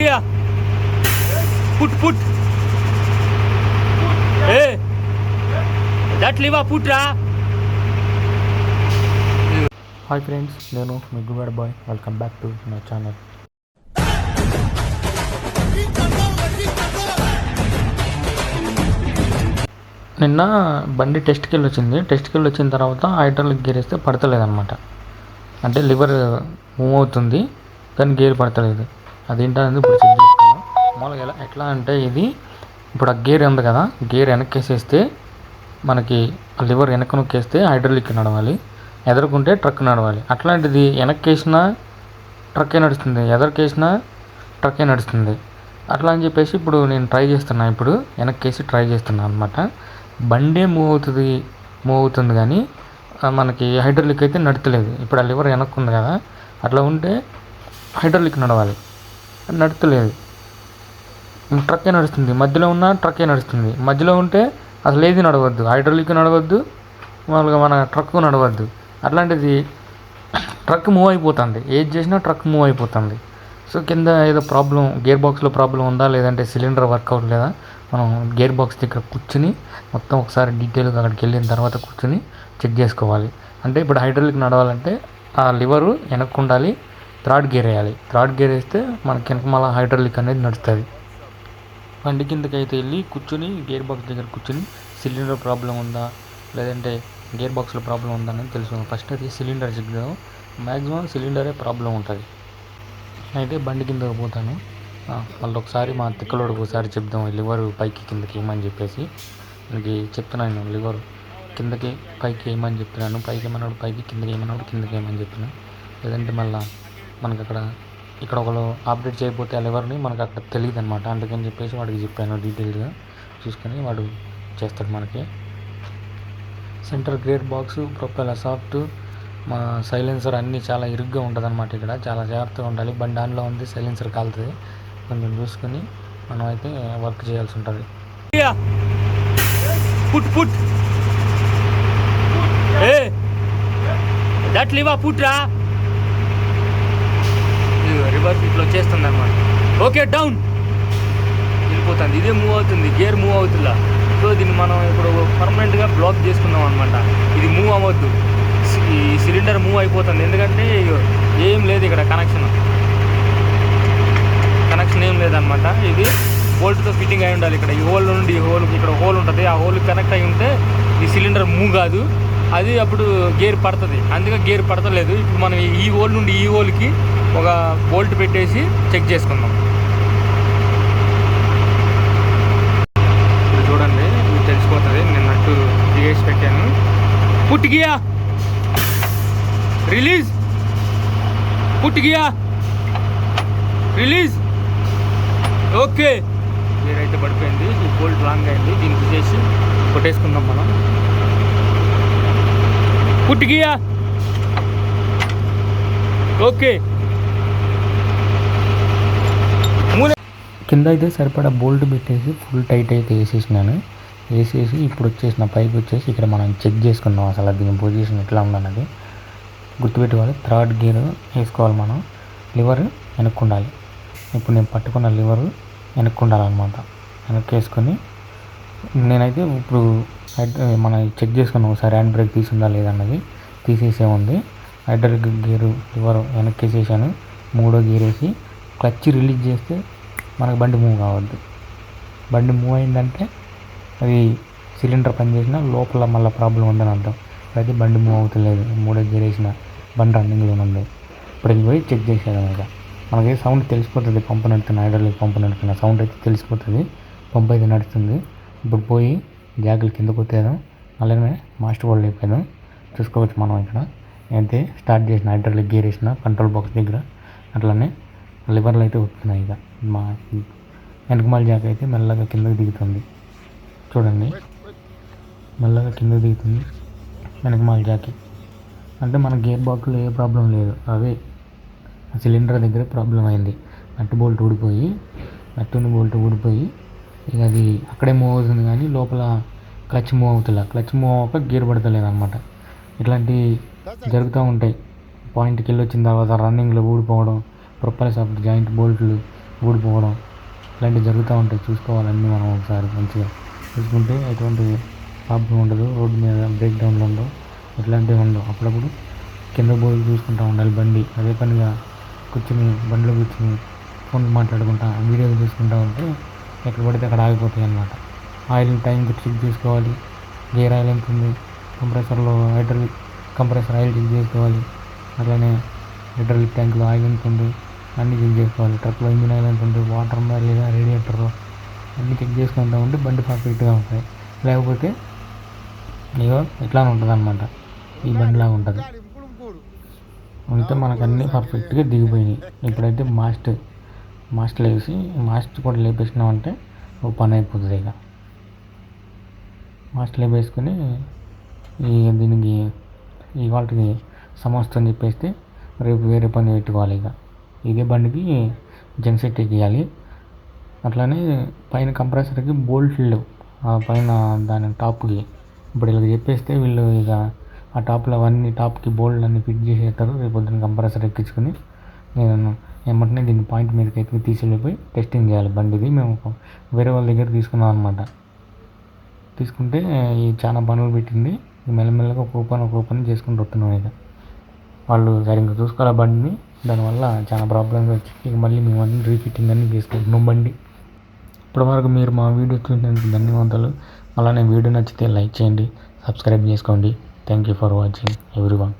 Yeah. Put, put. Hey. That lever put hi friends నేను మీ good boy welcome back to my channel నిన్న బండి టెస్ట్కి వెళ్ళి వచ్చింది టెస్ట్కి వెళ్ళి వచ్చిన తర్వాత హైడ్రాలిక్ గేర్ వేస్తే పడతలేదన్నమాట అంటే లివర్ మూవ్ అవుతుంది కానీ గేర్ పడతలేదు అదేంటనేది ఇప్పుడు చెక్ చేసుకుందాం. మామూలుగా ఎలా ఎట్లా అంటే ఇది ఇప్పుడు ఆ గేర్ ఉంది కదా గేర్ వెనక్కేసేస్తే మనకి లివర్ వెనక్కి నొక్కేస్తే హైడ్రాలిక్ నడవాలి. ఎదరకుంటే ట్రక్ నడవాలి. అట్లాంటిది వెనక్కేసినా ట్రక్కే నడుస్తుంది ఎదరికేసినా ట్రక్కే నడుస్తుంది. అట్లా అని చెప్పేసి ఇప్పుడు నేను ట్రై చేస్తున్నా ఇప్పుడు వెనక్కేసి వేసి ట్రై చేస్తున్నాను అనమాట బండే మూవ్ అవుతుంది మూవ్ అవుతుంది కానీ మనకి హైడ్రాలిక్ అయితే నడతలేదు. ఇప్పుడు ఆ లివర్ వెనక్కి ఉంది కదా అట్లా ఉంటే హైడ్రాలిక్ నడవాలి. నడతలేదు ట్రక్కే నడుస్తుంది? మధ్యలో ఉన్న ట్రక్కే నడుస్తుంది? మధ్యలో ఉంటే అసలు ఏది నడవద్దు? హైడ్రాలిక్ నడవద్దు. మామూలుగా మన ట్రక్ నడవద్దు. అట్లాంటిది ట్రక్ మూవ్ అయిపోతుంది. ఏది చేసినా ట్రక్ మూవ్ అయిపోతుంది. సో కింద ఏదో ప్రాబ్లం గేర్ బాక్స్లో ప్రాబ్లం ఉందా? లేదంటే సిలిండర్ వర్క్ లేదా? మనం గేర్ బాక్స్ దగ్గర కూర్చుని మొత్తం ఒకసారి డీటెయిల్గా అక్కడికి వెళ్ళిన తర్వాత కూర్చుని చెక్ చేసుకోవాలి. అంటే ఇప్పుడు హైడ్రాలిక్ నడవాలంటే ఆ లివరు వెనక్కు ఉండాలి థర్డ్ గేర్ వేయాలి. థర్డ్ గేర్ వేస్తే మనకి వెనక మళ్ళీ హైడ్రాలిక్ అనేది నడుస్తుంది. బండి కిందకి అయితే వెళ్ళి కూర్చొని గేర్ బాక్స్ దగ్గర కూర్చొని సిలిండర్ ప్రాబ్లం ఉందా లేదంటే గేర్ బాక్స్లో ప్రాబ్లం ఉందా అని తెలుసు ఫస్ట్ అయితే సిలిండర్ చెక్ చేద్దాం. మ్యాక్సిమం సిలిండరే ప్రాబ్లం ఉంటుంది. అయితే బండి కిందకి పోతాను. వాళ్ళు మళ్ళీ ఒకసారి మా తిక్కలోడికి ఒకసారి చెప్దాం. లివర్ పైకి కిందకి ఏమని చెప్పేసి. మనకి చెప్తున్నాను లివర్ కిందకి పైకి వేయమని చెప్తున్నాను. పైకి ఏమన్నాడు? పైకి కిందకి ఏమన్నాడు? కిందకి వేయమని చెప్పిన. లేదంటే మళ్ళీ మనకి అక్కడ ఇక్కడ ఒకరు అప్డేట్ చేయకపోతే వాళ్ళు ఎవరిని మనకు అక్కడ తెలియదు అనమాట అందుకని చెప్పేసి వాడికి చెప్పాను డీటెయిల్గా చూసుకొని వాడు చేస్తాడు మనకి centre great box propeller shaft మా సైలెన్సర్ అన్నీ చాలా ఇరుగ్గా ఉంటుంది అనమాట ఇక్కడ చాలా జాగ్రత్తగా ఉండాలి బండి దానిలో ఉంది సైలెన్సర్ కాలుతుంది కొంచెం చూసుకొని మనం అయితే వర్క్ చేయాల్సి ఉంటుంది Yeah. Put, put. Hey. That lever. Reverse ఇట్లా వచ్చేస్తుంది అనమాట ఓకే డౌన్. వెళ్ళిపోతుంది. ఇదే మూవ్ అవుతుంది. గేర్ మూవ్ అవుతుందా? సో దీన్ని మనం ఇప్పుడు పర్మనెంట్గా బ్లాక్ చేసుకుందాం అనమాట ఇది మూవ్ అవ్వద్దు. ఈ సిలిండర్ మూవ్ అయిపోతుంది. ఎందుకంటే ఏం లేదు ఇక్కడ కనెక్షన్ కనెక్షన్ ఏం లేదనమాట ఇది బోల్ట్తో ఫిట్టింగ్ అయి ఉండాలి ఇక్కడ. ఈ హోల్ నుండి ఈ హోల్ ఇక్కడ హోల్ ఉంటుంది. ఆ హోల్ కనెక్ట్ అయి ఉంటే ఈ సిలిండర్ మూవ్ కాదు. అది అప్పుడు గేర్ పడుతుంది. అందుకే గేర్ పడతలేదు. ఇప్పుడు మనం ఈ హోల్ నుండి ఈ హోల్కి ఒక బోల్ట్ పెట్టేసి చెక్ చేసుకుందాం. ఇప్పుడు చూడండి మీకు తెలిసిపోతుంది. నేను నట్టు దిగేసి పెట్టాను. పుట్టిగియా రిలీజ్! పుట్టిగియా రిలీజ్! ఓకే. గేర్ అయితే పడిపోయింది. ఈ బోల్ట్ లాంగ్ అయింది. దీనికి చేసి కొట్టేసుకుందాం మనం. పుట్టిగియా ఓకే. కింద అయితే సరిపడా బోల్ట్ పెట్టేసి ఫుల్ టైట్ అయితే వేసేసినాను. వేసేసి ఇప్పుడు వచ్చేసిన పైప్ వచ్చేసి ఇక్కడ మనం చెక్ చేసుకుందాం అసలు దీని పొజిషన్ ఎట్లా ఉందన్నది. గుర్తుపెట్టుకోవాలి థర్డ్ గేర్ వేసుకోవాలి మనం. లివర్ వెనక్కుండాలి. ఇప్పుడు నేను పట్టుకున్న లివర్ వెనక్కుండాలన్నమాట. వెనక్కి వేసుకొని నేనైతే ఇప్పుడు మన చెక్ చేసుకున్నాం ఒకసారి హ్యాండ్ బ్రేక్ తీసిందా లేదన్నది తీసేసే ఉంది. హైడ్రాలిక్ గేరు లివర్ వెనక్కి వేసేసాను మూడో గేర్ వేసి క్లచ్ రిలీజ్ చేస్తే మనకు బండి మూవ్ కావద్దు. బండి మూవ్ అయిందంటే అది సిలిండర్ పనిచేసినా లోపల మళ్ళీ ప్రాబ్లం ఉందని అర్థం. అయితే బండి మూవ్ అవుతలేదు. మూడో గేర్ వేసిన బండి రన్నింగ్లో ఉంది. ఇప్పుడు ఇది పోయి చెక్ చేసేది అనమాట మనకి సౌండ్ తెలిసిపోతుంది పంపు నడుతున్న హైడ్రాలిక్ పంపు నడుతున్న సౌండ్ అయితే తెలిసిపోతుంది. పంపు అయితే నడుస్తుంది. ఇప్పుడు పోయి జాగులు కిందకు వచ్చేదాం అలాగే మాస్టర్ వాళ్ళు అయిపోయాం చూసుకోవచ్చు మనం ఇక్కడ. అయితే స్టార్ట్ చేసిన హైడ్రాలిక్ గేర్ వేసిన కంట్రోల్ బాక్స్ దగ్గర. అట్లానే లివర్లు అయితే వస్తున్నాయి ఇక. మా వెనకమాల జాక అయితే మెల్లగా కిందకి దిగుతుంది. చూడండి. మెల్లగా కిందకు దిగుతుంది. వెనకమాల జాకి. అంటే మన గేర్ బాక్స్లో ఏ ప్రాబ్లం లేదు. అవే సిలిండర్ దగ్గర ప్రాబ్లం అయింది. నట్టు బోల్ట్ ఊడిపోయి నట్టుని బోల్ట్ ఊడిపోయి ఇక అది అక్కడే మూవ్ అవుతుంది కానీ లోపల క్లచ్ మూవ్ అవుతుంది క్లచ్ మూవ్ అవ్వక గేర్ పడతలేదు అనమాట ఇట్లాంటివి జరుగుతూ ఉంటాయి. పాయింట్కి వెళ్ళి వచ్చిన తర్వాత రన్నింగ్లో ఊడిపోవడం ప్రొపల్ సాఫ్ట్ జాయింట్ బోల్ట్లు ఊడిపోవడం ఇలాంటివి జరుగుతూ ఉంటాయి. చూసుకోవాలన్నీ మనం ఒకసారి మంచిగా. చూసుకుంటే ఎటువంటి ప్రాబ్లం ఉండదు. రోడ్డు మీద బ్రేక్ డౌన్లు ఉండవు. ఇట్లాంటివి ఉండవు. అప్పుడప్పుడు కింద బోల్ చూసుకుంటూ ఉండాలి బండి. అదే పనిగా కూర్చుని బండిలో కూర్చుని ఫోన్ మాట్లాడుకుంటా వీడియోలు చూసుకుంటూ ఉంటే ఎక్కడ పడితే అక్కడ ఆగిపోతాయి అన్నమాట. ఆయిల్ టైంకి చెక్ చేసుకోవాలి. గేర్ ఆయిల్ ఎంత ఉంది? కంప్రెసర్లో హైడ్రాలిక్ కంప్రెసర్ ఆయిల్ చెక్ చేసుకోవాలి. అట్లానే హైడ్రాలిక్ ట్యాంక్లో ఆయిల్ ఎంత ఉంది? అన్నీ చెక్ చేసుకోవాలి. ట్రక్లో ఇంజిన్ ఆయిల్ ఎంత ఉంది? వాటర్ ఉందా లేదా రేడియేటర్లో అన్నీ చెక్ చేసుకుంటూ ఉంటే బండి పర్ఫెక్ట్గా ఉంటుంది లేకపోతే ఇగో ఇట్లానే ఉంటుంది అనమాట ఈ బండిలాగా ఉంటుంది. అయితే మనకు అన్నీ పర్ఫెక్ట్గా దిగిపోయినాయి. ఇప్పుడైతే మాస్ట్ మాస్ట్ లేసి మాస్ట్ కూడా లేపేసినామంటే ఓ పని అయిపోతుంది ఇక. మాస్ట్ లేపేసుకొని ఈ దీనికి ఇవాళకి వాటికి సమస్తం చెప్పేస్తే రేపు వేరే పని పెట్టుకోవాలి ఇక. ఇదే బండికి జెన్సెట్ ఎక్కియాలి. అట్లానే పైన కంప్రెసర్కి బోల్ట్లు ఆ పైన దాని టాప్కి. ఇప్పుడు ఇలా చెప్పేస్తే వీళ్ళు ఇక ఆ టాప్లో అవన్నీ టాప్కి బోల్డ్ అన్ని ఫిట్ చేసేస్తారు. రేపు పొద్దున్న కంప్రెసర్ ఎక్కించుకొని నేను వెంటనే దీన్ని పాయింట్ మీదకి అయితే తీసుకెళ్ళిపోయి టెస్టింగ్ చేయాలి. బండిది మేము వేరే వాళ్ళ దగ్గర తీసుకున్నాం అనమాట తీసుకుంటే ఈ చాలా పనులు పెట్టింది. మెల్లమెల్లగా ఒక ఓపెన్ ఒక ఓపెన్ చేసుకుంటూ వస్తున్నాం ఇక. వాళ్ళు సరిగ్గా చూసుకోవాలి బండిని. దానివల్ల చాలా ప్రాబ్లమ్స్ వచ్చి ఇక మళ్ళీ మేము అన్ని రీఫిట్టింగ్ అన్నీ చేసుకుంటున్నాం బండి. ఇప్పటివరకు మీరు మా వీడియో చూసినందుకు ధన్యవాదాలు. అలానే వీడియో నచ్చితే లైక్ చేయండి సబ్స్క్రైబ్ చేసుకోండి. Thank you for watching everyone